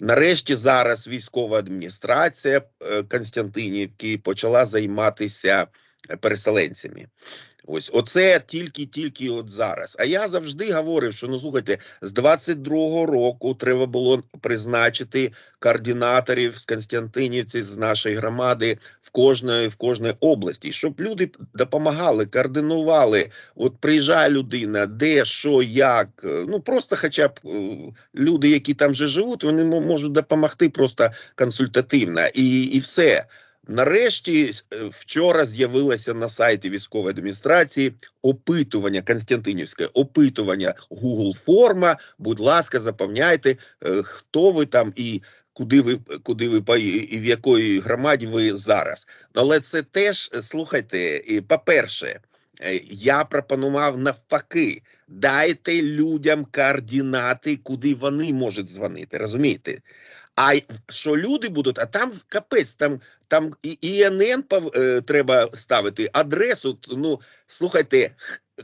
Нарешті зараз військова адміністрація е, Константинівки почала займатися переселенцями. Ось оце тільки-тільки от зараз. А я завжди говорив, що ну слухайте, з 22-го року треба було призначити координаторів з Константинівці з нашої громади в кожної в кожної області, щоб люди допомагали, координували. От приїжджає людина, де, що, як. е, Ну просто, хоча б е, люди, які там вже живуть, вони мо- можуть допомогти просто консультативно, і, і все. Нарешті е, вчора з'явилося на сайті військової адміністрації опитування Константинівське опитування Google форма. Будь ласка, заповняйте, е, хто ви там і куди ви куди ви і в якої громаді ви зараз. Але це теж е, слухайте. По-перше, я пропонував навпаки. Дайте людям координати, куди вони можуть дзвонити. Розумієте? А що люди будуть, а там капець, там, там і ІНН е, треба ставити, адресу. Ну слухайте,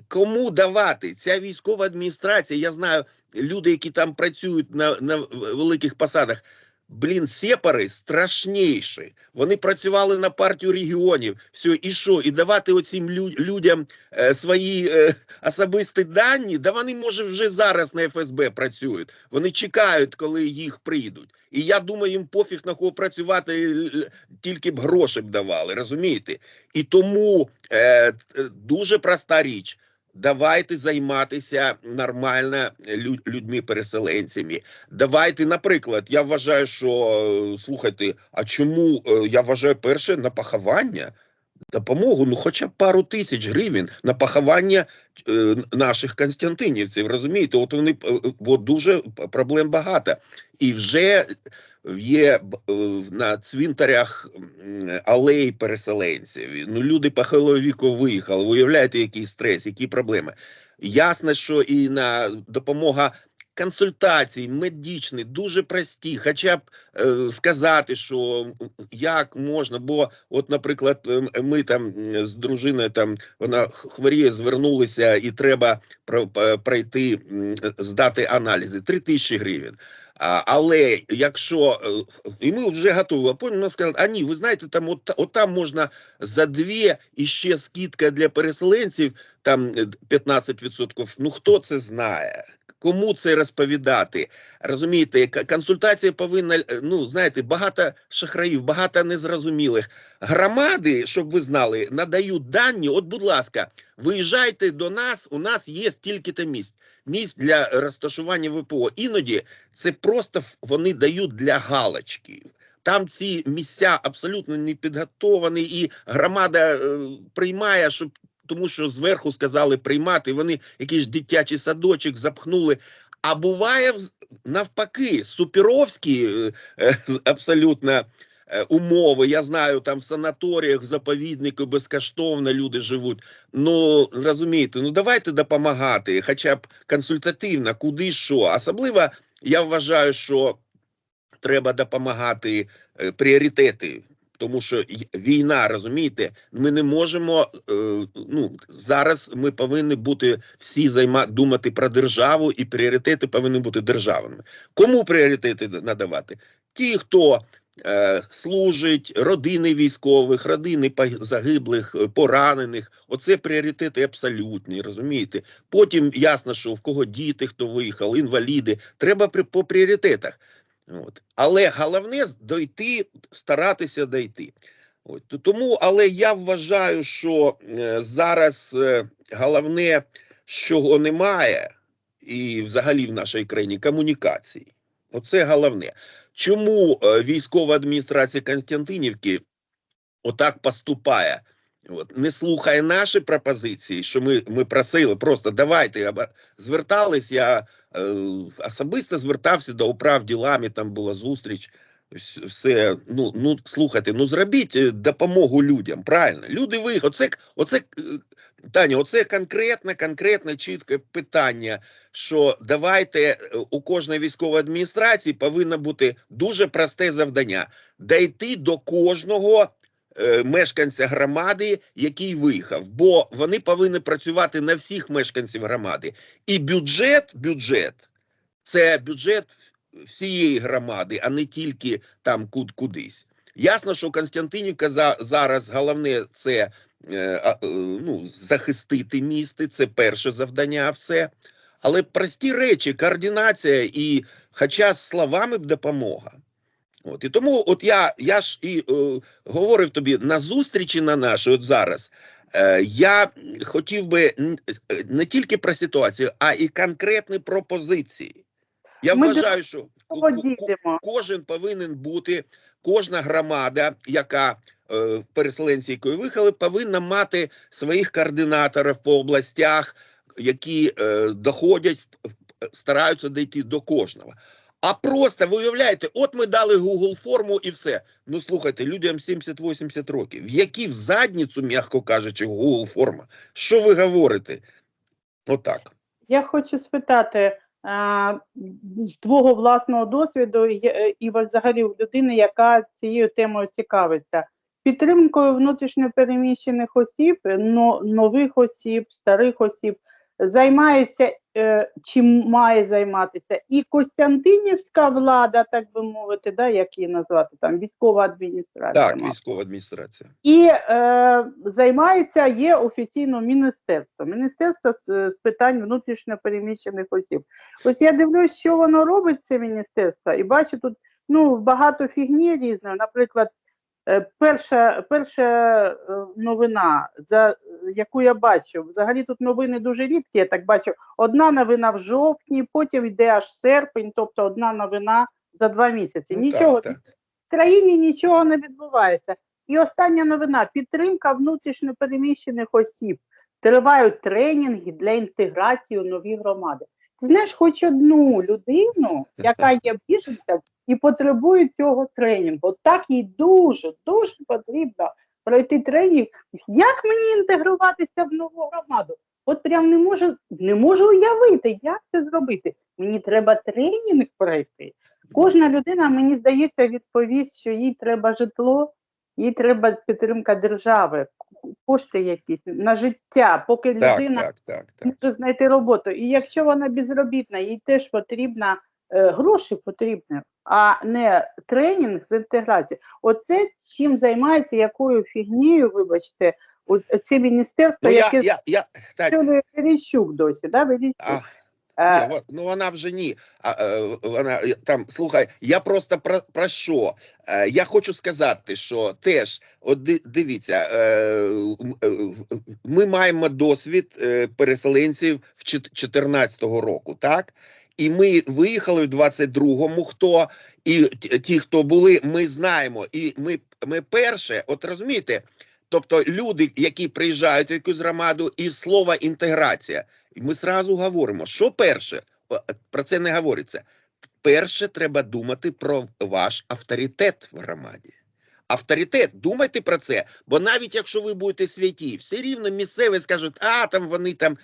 кому давати? Ця військова адміністрація, я знаю, люди, які там працюють на, на великих посадах. Блін, сепари страшніші. Вони працювали на партію регіонів. Все, і що? І давати оцим людям е, свої е, особисті дані, да вони, може, вже зараз на ФСБ працюють. Вони чекають, коли їх прийдуть. І я думаю, їм пофіг на кого працювати, тільки б гроші б давали, розумієте? І тому е, дуже проста річ. Давайте займатися нормально лю- людьми-переселенцями. Давайте, наприклад, я вважаю, що е, слухайте, а чому е, я вважаю перше на поховання? Допомогу, ну хоча б пару тисяч гривень на поховання е, наших константинівців. Розумієте, от вони от дуже проблем багато. І вже є е, на цвинтарях алеї переселенців. Ну, люди похилого віку виїхали. Ви Уявляєте, який стрес, які проблеми. Ясно, що і на допомога консультацій медичні дуже прості, хоча б е, сказати, що як можна, бо, от, наприклад, ем, ми там з дружиною там вона хворіє, звернулися, і треба пройти здати аналізи. Три тисячі гривень. Але якщо е, і ми вже готові, а потім нам сказали, а ні, ви знаєте, там от, от там можна за дві і ще скидка для переселенців, там е, 15%. Ну хто це знає? Кому це розповідати? Розумієте, консультація повинна е, ну знаєте, багато шахраїв, багато незрозумілих. Громади, щоб ви знали, надають дані. От, будь ласка, виїжджайте до нас. У нас є стільки-то місць. Місць для розташування ВПО. Іноді це просто вони дають для галочки. Там ці місця абсолютно не підготовані, і громада е, приймає, щоб тому що зверху сказали приймати. Вони якийсь дитячий садочок запхнули. А буває навпаки, суперовські е, е, абсолютно умови. Я знаю, там в санаторіях, в заповіднику безкоштовно люди живуть. Ну розумієте, ну давайте допомагати, хоча б консультативно, куди що. Особливо я вважаю, що треба допомагати е, пріоритети. Тому що війна, розумієте, ми не можемо. Е, ну зараз ми повинні бути всі займа думати про державу, і пріоритети повинні бути державними. Кому пріоритети надавати? Ті, хто е, служить, родини військових, родини загиблих, е, поранених. Оце пріоритети абсолютні, розумієте? Потім ясно, що в кого діти, хто виїхав, інваліди. Треба по пріоритетах. От. Але головне дойти, старатися дойти. От. Тому, але я вважаю, що е, зараз е, головне, чого немає, і взагалі в нашій країні комунікації. Оце головне. Чому е, військова адміністрація Константинівки отак поступає? От, не слухає наші пропозиції, що ми, ми просили, просто давайте звертались. Я е, особисто звертався до управ ділами, там була зустріч. Все, ну, ну слухайте, ну зробіть е, допомогу людям. Правильно, люди виїхали. Оце, оце е, Таня, оце конкретне, конкретне, чітке питання. Що давайте е, у кожної військової адміністрації повинно бути дуже просте завдання: дійти до кожного е, мешканця громади, який виїхав, бо вони повинні працювати на всіх мешканців громади. І бюджет, бюджет це бюджет всієї громади, а не тільки там куд кудись. Ясно, що Константинівка за зараз головне це ну, захистити місто, це перше завдання, все. Але прості речі, координація і, хоча з словами б допомога. От і тому, от я, я ж і е, говорив тобі на зустрічі на нашій, от зараз. Е, я хотів би е, не тільки про ситуацію, а і конкретні пропозиції. Я Ми вважаю, що ку- ку- кожен повинен бути, кожна громада, яка е, переселенці, якої виїхали, повинна мати своїх координаторів по областях, які е, доходять, е, стараються дійти до кожного. А просто ви уявляєте, от ми дали Google форму і все. Ну слухайте, людям 70-80 років. Які в задницю, м'яко кажучи, Google форма? Що ви говорите? Отак. Я хочу спитати а, з твого власного досвіду і, е, і взагалі людини, яка цією темою цікавиться. Підтримкою внутрішньопереміщених осіб, но, нових осіб, старих осіб займається е, чим має займатися і Костянтинівська влада, так би мовити, да, як її назвати там військова адміністрація. Так, військова адміністрація. І е, займається є офіційно міністерство. Міністерство з, з питань внутрішньо переміщених осіб. Ось я дивлюсь, що воно робить це міністерство, і бачу тут ну багато фігні різної. Наприклад, перша, перша е, новина, за яку я бачу, взагалі тут новини дуже рідкі. Я так бачу. Одна новина в жовтні, потім йде аж серпень, тобто одна новина за два місяці. Ну, Нічого так, так. в країні нічого не відбувається. І остання новина: підтримка внутрішньо переміщених осіб. Тривають тренінги для інтеграції у нові громади. Ти знаєш, хоч одну людину, яка є біженцем і потребує цього тренінгу. Так їй дуже, дуже потрібно пройти тренінг. Як мені інтегруватися в нову громаду? От прям не можу, не можу уявити, як це зробити. Мені треба тренінг пройти. Кожна людина, мені здається, відповість, що їй треба житло, їй треба підтримка держави, кошти якісь на життя, поки Так, людина так, так, так. може знайти роботу. І якщо вона безробітна, їй теж потрібна е, гроші потрібні, а не тренінг з інтеграції. Оце чим займається, якою фігнією, вибачте, це міністерство, Ну, я, яке я, я, так, Верещук досі, да, Верещук? Ні, ну вона вже ні. А, е, вона е, там слухай, я просто про, про що? Е, я хочу сказати, що теж, от дивіться, ми маємо досвід переселенців в 2014 року, так? І ми виїхали в 22-му, хто і ті, хто були, ми знаємо. І ми, ми перше, от розумієте, тобто люди, які приїжджають в якусь громаду, і слово інтеграція. І ми зразу говоримо, що перше, про це не говориться. Перше, треба думати про ваш авторитет в громаді. Авторитет, думайте про це, бо навіть якщо ви будете святі, все рівно місцеві скажуть, а там вони там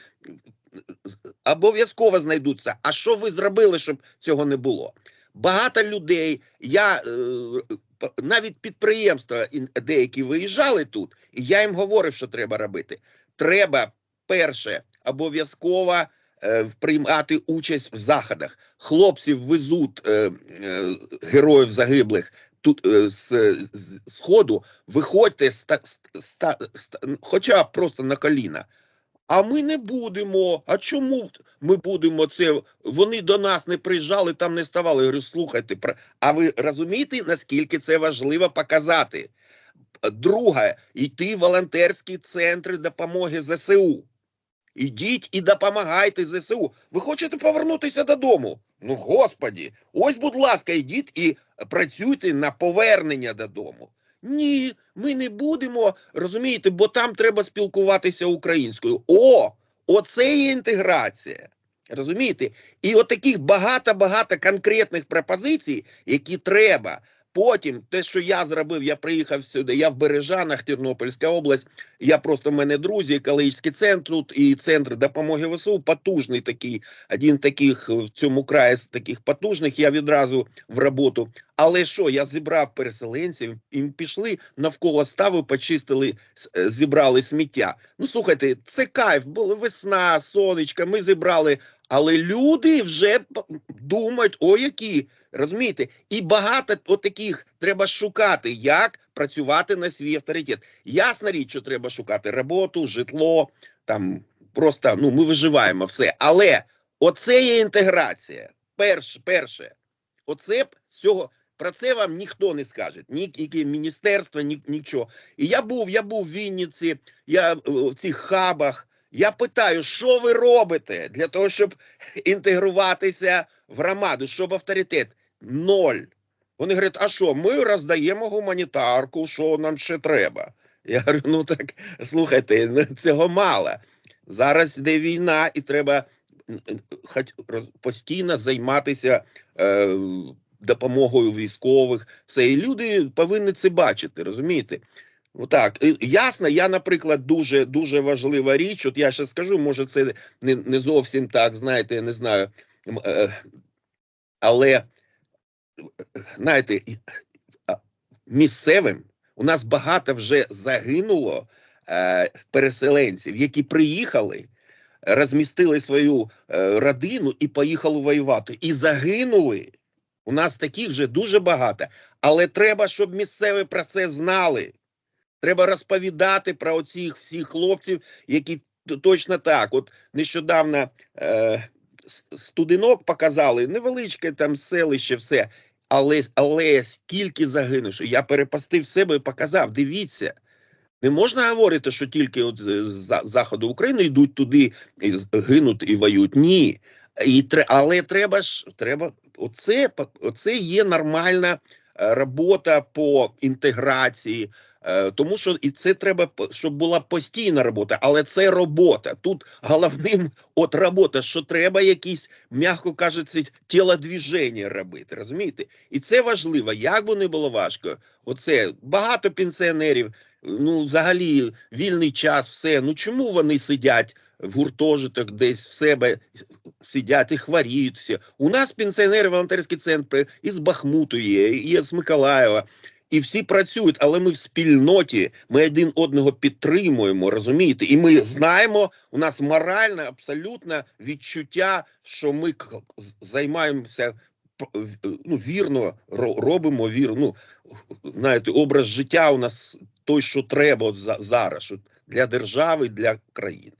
обов'язково знайдуться. А що ви зробили, щоб цього не було? Багато людей, я е, навіть підприємства деякі виїжджали тут, і я їм говорив, що треба робити. Треба перше обов'язково е, приймати участь в заходах. Хлопців везуть е, е, героїв загиблих тут е, з, сходу. Виходьте хоча б просто на коліна. А ми не будемо. А чому ми будемо це? Вони до нас не приїжджали, там не ставали. Я говорю, слухайте, а ви розумієте, наскільки це важливо показати? Друге, йти в волонтерські центри допомоги ЗСУ. Ідіть і допомагайте ЗСУ. Ви хочете повернутися додому? Ну, господі, ось, будь ласка, йдіть і працюйте на повернення додому. Ні, ми не будемо, розумієте, бо там треба спілкуватися українською. О, оце є інтеграція. Розумієте? І от таких багато-багато конкретних пропозицій, які треба. Потім те, що я зробив, я приїхав сюди. Я в Бережанах, Тернопільська область. Я просто в мене друзі, екологічний центр тут і центр допомоги ВСУ потужний такий. Один таких в цьому краї з таких потужних. Я відразу в роботу. Але що, я зібрав переселенців, і пішли навколо ставу, почистили, е, зібрали сміття. Ну слухайте, це кайф, була весна, сонечка. Ми зібрали. Але люди вже думають, о, які, розумієте, і багато от таких треба шукати, як працювати на свій авторитет. Ясна річ, що треба шукати роботу, житло, там просто ну ми виживаємо все. Але оце є інтеграція. Перше, перше, оце цього. Про це вам ніхто не скаже, ні які міністерства, ні нічого. І я був, я був в Вінниці, я е, в цих хабах. Я питаю, що ви робите для того, щоб інтегруватися в громаду, щоб авторитет? Ноль. Вони говорять, а що, ми роздаємо гуманітарку, що нам ще треба? Я говорю, ну так слухайте, ну, цього мало. Зараз йде війна, і треба постійно займатися е, допомогою військових. Все, і люди повинні це бачити, розумієте? Ну так, ясно, я, наприклад, дуже дуже важлива річ. От я ще скажу, може, це не, не зовсім так, знаєте, я не знаю. е, Але е, знаєте, місцевим у нас багато вже загинуло е, переселенців, які приїхали, розмістили свою родину і поїхали воювати. І загинули. У нас таких вже дуже багато. Але треба, щоб місцеві про це знали. Треба розповідати про оцих всіх хлопців, які точно так. От нещодавно е, с- студенок показали, невеличке там селище, все. Але, але скільки загинувши, я перепостив себе і показав. Дивіться, не можна говорити, що тільки от з заходу України йдуть туди і гинуть і воюють. Ні. І, але треба ж треба, оце, оце є нормальна е, робота по інтеграції. Е, Тому що і це треба, щоб була постійна робота, але це робота. Тут головним от робота, що треба якісь, м'яко кажучи, тілодвіження робити. Розумієте? І це важливо. Як би не було важко, оце багато пенсіонерів. Ну, взагалі, вільний час, все. Ну чому вони сидять в гуртожиток, десь в себе сидять і хворіють всі? У нас пенсіонери, волонтерські центри із Бахмуту є, є з Миколаєва. І всі працюють, але ми в спільноті, ми один одного підтримуємо, розумієте? І ми знаємо, у нас моральне абсолютно відчуття, що ми займаємося ну, вірно, ро- робимо вірно. Ну, знаєте, образ життя у нас той, що треба от за- зараз для держави, для країни.